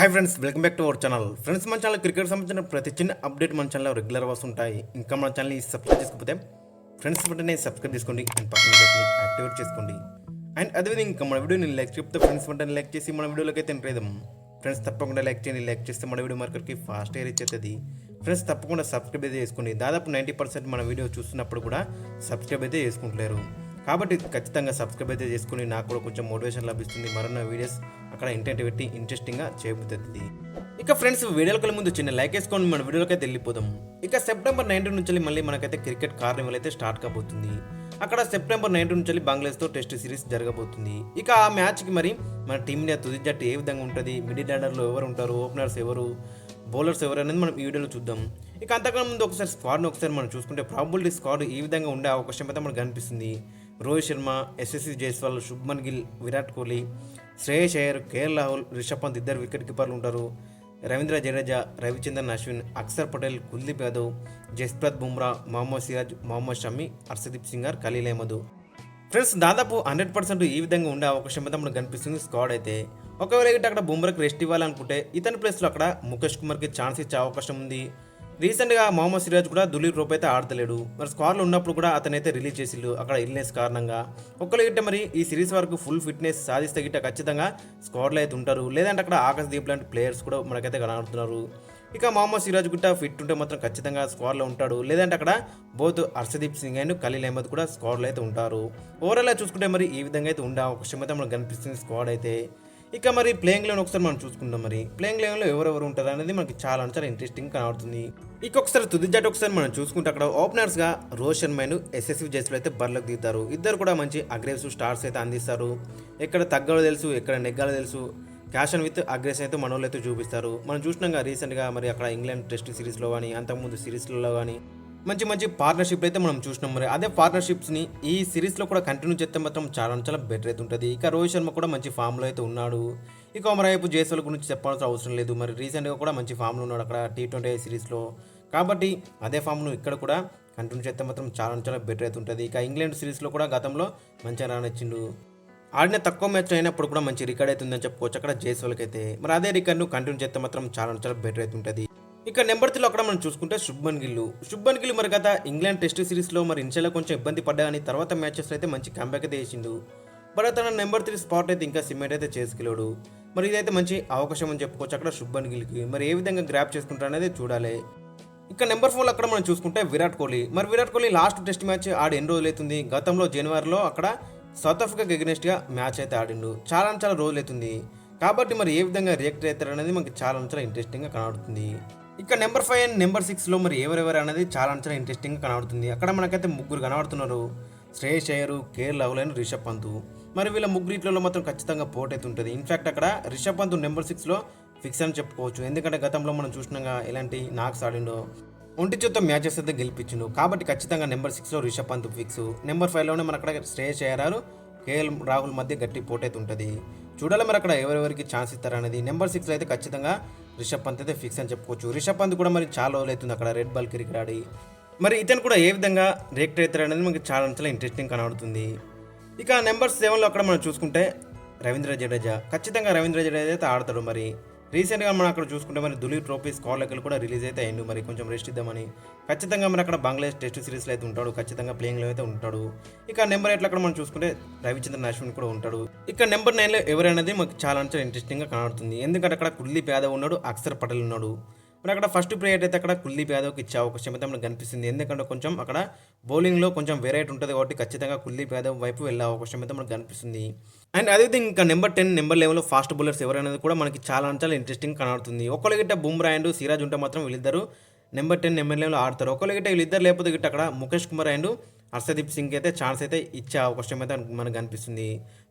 Hi friends welcome back to our channel friends మన channel cricket సంబంధించిన ప్రతి చిన్న అప్డేట్ మన ఛానల్లో రెగ్యులర్ వస్తుంటాయి. ఇంకా మన ఛానల్ని సబ్స్క్రైబ్ చేసుకోకపోతే ఫ్రెండ్స్ వెంటనే సబ్స్క్రైబ్ చేసుకోండి అండ్ పక్కన యాక్టివేట్ చేసుకోండి. అండ్ అదేవిధంగా ఇంకా మన వీడియోని లైక్ చెప్తే ఫ్రెండ్స్ వెంటనే లైక్ చేసి మన వీడియోలోకి అయితే ఎంటర్ ఫ్రెండ్స్ తప్పకుండా లైక్ చేయండి. లైక్ చేస్తే మన వీడియో మార్కెట్కి ఫాస్ట్ రీచ్ అవుతుంది ఫ్రెండ్స్ తప్పకుండా సబ్స్క్రైబ్ అయితే చేసుకోండి. దాదాపు నైంటీ పర్సెంట్ మన వీడియో చూస్తున్నప్పుడు కూడా సబ్స్క్రైబ్ అయితే చేసుకుంటలేరు. కాబట్టి ఖచ్చితంగా సబ్స్క్రైబ్ అయితే చేసుకుని నాకు కూడా కొంచెం మోటివేషన్ లభిస్తుంది. మరొన్న వీడియోస్ అక్కడ ఇంటెంట్ పెట్టి ఇంట్రెస్టింగ్గా చేయబోతుంది ఇక ఫ్రెండ్స్ వీడియోలకి ముందు చిన్న లైక్ వేసుకొని మన వీడియోలకి అయితే వెళ్ళిపోదాం. ఇక సెప్టెంబర్ నైన్టీన్ నుంచి మళ్ళీ మనకైతే క్రికెట్ కార్నివల్ అయితే స్టార్ట్ కాబోతుంది. అక్కడ సెప్టెంబర్ నైన్టీన్ నుంచి బంగ్లాదేశ్తో టెస్ట్ సిరీస్ జరగబోతుంది. ఇక ఆ మ్యాచ్కి మరి మన టీమిండియా తుది జట్టు ఏ విధంగా ఉంటుంది? మిడిల్ ఆర్డర్లో ఎవరు ఉంటారు? ఓపెనర్స్ ఎవరు? బౌలర్స్ ఎవరు అనేది మనం ఈ వీడియోలో చూద్దాం. ఇక అంతకన్నా ముందు ఒకసారి స్క్వాడ్ని ఒకసారి మనం చూసుకుంటే ప్రాబిలిటీ స్క్వాడ్ ఈ విధంగా ఉండే అవకాశం అయితే మనకు కనిపిస్తుంది. రోహిత్ శర్మ ఎస్ఎస్సి జైస్వాల్ శుభ్మన్ గిల్ విరాట్ కోహ్లీ శ్రేయస్ అయ్యర్ కేఎల్ రాహుల్ రిషబ్ పంత్ ఇద్దరు వికెట్ కీపర్లు ఉంటారు. రవీంద్ర జడేజా రవిచంద్రన్ అశ్విన్ అక్షర్ పటేల్ కుల్దీప్ యాదవ్ జస్ప్రత్ బుమ్రా మహమ్మద్ సిరాజ్ మహమ్మద్ షమి అర్షదీప్ సింగర్ ఖలీల్ అహ్మద్. ఫ్రెండ్స్ దాదాపు హండ్రెడ్ పర్సెంట్ ఈ విధంగా ఉండే అవకాశం అయితే మనకు కనిపిస్తుంది స్క్వాడ్ అయితే. ఒకవేళ గిట్ట అక్కడ బుమ్రాకి రెస్ట్ ఇవ్వాలనుకుంటే ఇతని ప్లేస్లో అక్కడ ముఖేష్ కుమార్కి ఛాన్స్ ఇచ్చే అవకాశం ఉంది. రీసెంట్గా మొహమ్మద్ సిరాజ్ కూడా దులీప్ రూప్ అయితే ఆడతలేడు. మరి స్క్వాడ్లో ఉన్నప్పుడు కూడా అతనైతే రిలీజ్ చేసిల్లు అక్కడ ఇల్నెస్ కారణంగా. ఒక్కరు గిట్ట మరి ఈ సిరీస్ వరకు ఫుల్ ఫిట్నెస్ సాధిస్తే గిట్ట ఖచ్చితంగా స్క్వాడ్లో అయితే ఉంటారు. లేదంటే అక్కడ ఆకాశ్ దీప్ లాంటి ప్లేయర్స్ కూడా మనకైతే కనబడుతున్నారు. ఇక మొహమ్మద్ సిరాజ్ గుట్ట ఫిట్ ఉంటే మాత్రం ఖచ్చితంగా స్క్వాడ్లో ఉంటాడు. లేదంటే అక్కడ బోత్ హర్షదీప్ సింగ్ అండ్ ఖలీల్ అహ్మద్ కూడా స్క్వాడ్లో అయితే ఉంటారు. ఓవరాల్గా చూసుకుంటే మరి ఈ విధంగా అయితే ఉండే అవకాశం అయితే మనకు కనిపిస్తుంది స్క్వాడ్ అయితే. ఇక మరి ప్లేయింగ్ లెవెన్ ఒకసారి మనం చూసుకుందాం మరి. ప్లేయింగ్ లెవెన్లో ఎవరెవరు ఉంటారు అనేది మనకి చాలా చాలా ఇంట్రెస్టింగ్ కనబడుతుంది. ఇక ఒకసారి తుది జట్టు ఒకసారి మనం చూసుకుంటే అక్కడ ఓపెనర్స్గా రోహిత్ శర్మ అండ్ ఎస్ఎస్వి జెస్లో అయితే బర్లకు దిగుతారు. ఇద్దరు కూడా మంచి అగ్రెసివ్ స్టార్స్ అయితే అందిస్తారు. ఎక్కడ తగ్గాలో తెలుసు ఎక్కడ నెగ్గాలో తెలుసు. క్యాషన్ విత్ అగ్రెషన్ అయితే మనోళ్ళు అయితే చూపిస్తారు. మనం చూసినాం రీసెంట్గా మరి అక్కడ ఇంగ్లాండ్ టెస్ట్ సిరీస్లో కానీ అంతకుముందు సిరీస్లలో కానీ మంచి మంచి పార్ట్నర్షిప్ అయితే మనం చూసినాం మరి. అదే పార్ట్నర్షిప్స్ని ఈ సిరీస్లో కూడా కంటిన్యూ చేస్తే మాత్రం చాలా చాలా బెటర్ అయితే ఉంటుంది. ఇక రోహిత్ శర్మ కూడా మంచి ఫామ్లో అయితే ఉన్నాడు. ఇక మరోవైపు జేసల్ గురించి చెప్పాల్సిన అవసరం లేదు. మరి రీసెంట్గా కూడా మంచి ఫామ్లో ఉన్నాడు అక్కడ టీ ట్వంటీ సిరీస్లో కాబట్టి అదే ఫామ్ను ఇక్కడ కూడా కంటిన్యూ చేస్తే మాత్రం చాలా చాలా బెటర్ అయితే ఉంటుంది. ఇక ఇంగ్లాండ్ సిరీస్లో కూడా గతంలో మంచిగా రానిచ్చిండు. ఆడిన తక్కువ మ్యాచ్ అయినప్పుడు కూడా మంచి రికార్డ్ అవుతుందని చెప్పుకోవచ్చు అక్కడ జైస్వాల్కి అయితే మరి అదే రికార్డ్ను కంటిన్యూ చేస్తే మాత్రం చాలా చాలా బెటర్ అవుతుంటుంది ఇక నెంబర్ త్రీలో అక్కడ మనం చూసుకుంటే శుభ్మన్ గిల్లు శుభ్మన్ గిల్ మరి గత ఇంగ్లాండ్ టెస్ట్ సిరీస్లో మరి ఇన్షాలో కొంచెం ఇబ్బంది పడ్డా కానీ తర్వాత మ్యాచెస్లో అయితే మంచి కంబ్యాక్ అయితే వేసిండు బట్ అతను నెంబర్ త్రీ స్పాట్ అయితే ఇంకా సిమెంట్ అయితే చేసుకెళ్ళాడు. మరి ఇదైతే మంచి అవకాశం అని చెప్పుకోవచ్చు అక్కడ శుభ్మన్ గిల్కి. మరి ఏ విధంగా గ్రాప్ చేసుకుంటారు అనేది చూడాలి. ఇక నెంబర్ ఫోర్లో అక్కడ మనం చూసుకుంటే విరాట్ కోహ్లీ. మరి Virat Kohli last test match ఆడి ఎన్ని రోజులు అవుతుంది? గతంలో జనవరిలో అక్కడ సౌత్ ఆఫ్రికాకి ఎగ్నెస్ట్గా మ్యాచ్ అయితే ఆడిండు. చాలా చాలా రోజులు అవుతుంది. కాబట్టి మరి ఏ విధంగా రియాక్ట్ అవుతారు అనేది మనకి చాలా చాలా ఇంట్రెస్టింగ్గా కనబడుతుంది. ఇక నెంబర్ ఫైవ్ అండ్ నెంబర్ సిక్స్లో మరి ఎవరెవరు అనేది చాలా చాలా ఇంట్రెస్టింగ్గా కనబడుతుంది. అక్కడ మనకైతే ముగ్గురు కనబడుతున్నారు. శ్రేయస్ అయ్యరు కేర్ లవ్ల్ అండ్ రిషబ్ పంత్. మరి వీళ్ళ ముగ్గురిట్లలో మాత్రం ఖచ్చితంగా పోటీ అయితే ఉంటుంది. ఇన్ఫ్యాక్ట్ అక్కడ రిషబ్ పంత్ నెంబర్ సిక్స్లో ఫిక్స్ అని చెప్పుకోవచ్చు. ఎందుకంటే గతంలో మనం చూసినాగా ఎలాంటి నాక్స్ ఆడిండో. ఒంటి చేత మ్యాచెస్ అయితే గెలిపించిండు. కాబట్టి ఖచ్చితంగా నెంబర్ సిక్స్లో రిషబ్ పంత్ ఫిక్స్ నెంబర్ ఫైవ్లోనే మన అక్కడ శ్రేయస్ అయ్యారు కేఎల్ రాహుల్ మధ్య గట్టి పోటీ ఉంటుంది. చూడాలి మరి అక్కడ ఎవరెవరికి ఛాన్స్ ఇస్తారనేది నెంబర్ సిక్స్లో అయితే ఖచ్చితంగా రిషబ్ పంత్ అయితే ఫిక్స్ అని చెప్పుకోవచ్చు. రిషబ్ పంత్ కూడా మరి చాలా రోజులు అవుతుంది అక్కడ. రెడ్ బాల్ క్రికెట్ ఆడి. మరి ఇతను కూడా ఏ విధంగా రియాక్ట్ అవుతారు అనేది మనకి చాలా చాలా ఇంట్రెస్టింగ్ కనబడుతుంది. ఇక నెంబర్ సెవెన్లో అక్కడ మనం చూసుకుంటే రవీంద్ర జడేజా. ఖచ్చితంగా రవీంద్ర జడేజా అయితే ఆడతాడు మరి. రీసెంట్గా మనం అక్కడ చూసుకుంటే మరి దులీప్ ట్రోఫీ స్కాల్ లెక్కలు కూడా రిలీజ్ అయితే అయ్యిండు. మరి కొంచెం రెస్ట్ ఇద్దామని. ఖచ్చితంగా మరి అక్కడ బంగ్లాదేశ్ టెస్ట్ సిరీస్లో అయితే ఉంటాడు. ఖచ్చితంగా ప్లేయింగ్లో అయితే ఉంటాడు. ఇక నెంబర్ ఎయిట్లో అక్కడ మనం చూసుకుంటే రవిచంద్రన్ అశ్విన్ కూడా ఉంటాడు. ఇక నెంబర్ నైన్లో ఎవరైనది మాకు చాలా చాలా ఇంట్రెస్టింగ్గా కనబడుతుంది. ఎందుకంటే అక్కడ కుల్దీప్ యాదవ్ ఉన్నాడు అక్షర్ పటేల్ ఉన్నాడు. మరి అక్కడ ఫస్ట్ ప్రేయర్ అయితే అక్కడ కుల్దీప్ యాదవ్కి ఇచ్చే అవకాశం అయితే మనకు కనిపిస్తుంది. ఎందుకంటే కొంచెం అక్కడ బౌలింగ్లో కొంచెం వెరైటీ ఉంటుంది కాబట్టి ఖచ్చితంగా కుల్దీప్ యాదవ్ వైపు వెళ్ళే అవకాశం అయితే మనకు కనిపిస్తుంది అండ్ అదేవిధంగా ఇంకా నెంబర్ టెన్ నెంబర్ లెవెన్లో ఫాస్ట్ బౌలర్స్ ఎవరైనా కూడా మనకి చాలా చాలా ఇంట్రెస్టింగ్ కనబడుతుంది. ఒకళ్ళ గిట్ట బుమ్రా అండ్ సిరాజ్ ఉంటే మాత్రం వీళ్ళిద్దరు నెంబర్ టెన్ నెంబర్ లెవెన్లో ఆడతారు. ఒకళ్ళ గిట్ట వీళ్ళిద్దరు లేకపోతే గిట్ట అక్కడ ముఖేష్ కుమార్ అండ్ హర్షదీప్ సింగ్ అయితే ఛాన్స్ అయితే ఇచ్చే అవకాశం అయితే మనకు కనిపిస్తుంది.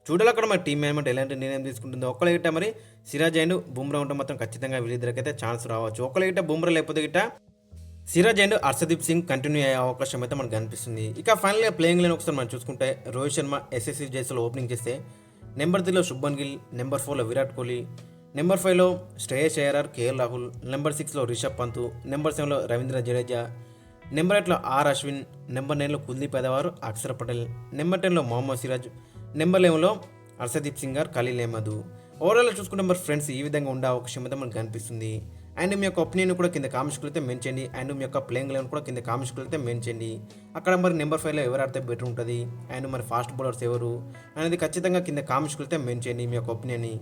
చూడాలి అక్కడ మరి టీం మేనేజ్మెంట్ ఎలాంటి నిర్ణయం తీసుకుంటుందో. ఒకళ్ళ గిట్ట మరి సిరాజ్ అండ్ బుమ్రా ఉంటే మాత్రం ఖచ్చితంగా వీళ్ళిద్దరికైతే ఛాన్స్ రావచ్చు. ఒకళ్ళ గిట్ట బుమ్రా లేకపోతే గిట్ట సిరాజ్ అండ్ హర్షదీప్ సింగ్ కంటిన్యూ అయ్యే అవకాశం అయితే మనకు కనిపిస్తుంది. ఇక ఫైనల్గా ప్లేయింగ్ లైన్ ఒకసారి మనం చూసుకుంటే రోహిత్ శర్మ ఎస్ఎస్సి జైస్లో ఓపెనింగ్ చేస్తే నెంబర్ త్రీలో శుభన్ గిల్ నెంబర్ ఫోర్లో విరాట్ కోహ్లీ నెంబర్ ఫైవ్లో శ్రేయస్ అయ్యర్ కేఎల్ రాహుల్ నెంబర్ సిక్స్లో రిషబ్ పంత్ నెంబర్ సెవెన్లో రవీంద్ర జడేజా నెంబర్ ఎయిట్లో ఆర్ అశ్విన్ నెంబర్ నైన్లో కుల్దీప్ పెదవారు అక్షర్ పటేల్ నెంబర్ టెన్లో మొహమ్మద్ సిరాజ్ నెంబర్ లెవెన్లో హర్షదీప్ సింగ్ గారు ఖలీల్ అహ్మద్. ఓవరాల్ చూసుకుంటే మరి ఫ్రెండ్స్ ఈ విధంగా ఉండే అవకాశం అయితే మనకు కనిపిస్తుంది. అండ్ మీ యొక్క ఒపీనియన్ కూడా కింద కామెంట్స్కి అయితే మెన్ చేయండి. అండ్ మీ యొక్క ప్లేయింగ్ లెవెన్ కూడా కింద కామెంట్స్కి అయితే మెన్ చేయండి. అక్కడ మరి నెంబర్ ఫైవ్లో ఎవరు ఆడితే బెటర్ ఉంటుంది? అండ్ మరి ఫాస్ట్ బౌలర్స్ ఎవరు? అనేది ఖచ్చితంగా కింద కామెంట్స్కి అయితే మెన్ చేయండి మీ యొక్క ఒపీనియన్ని.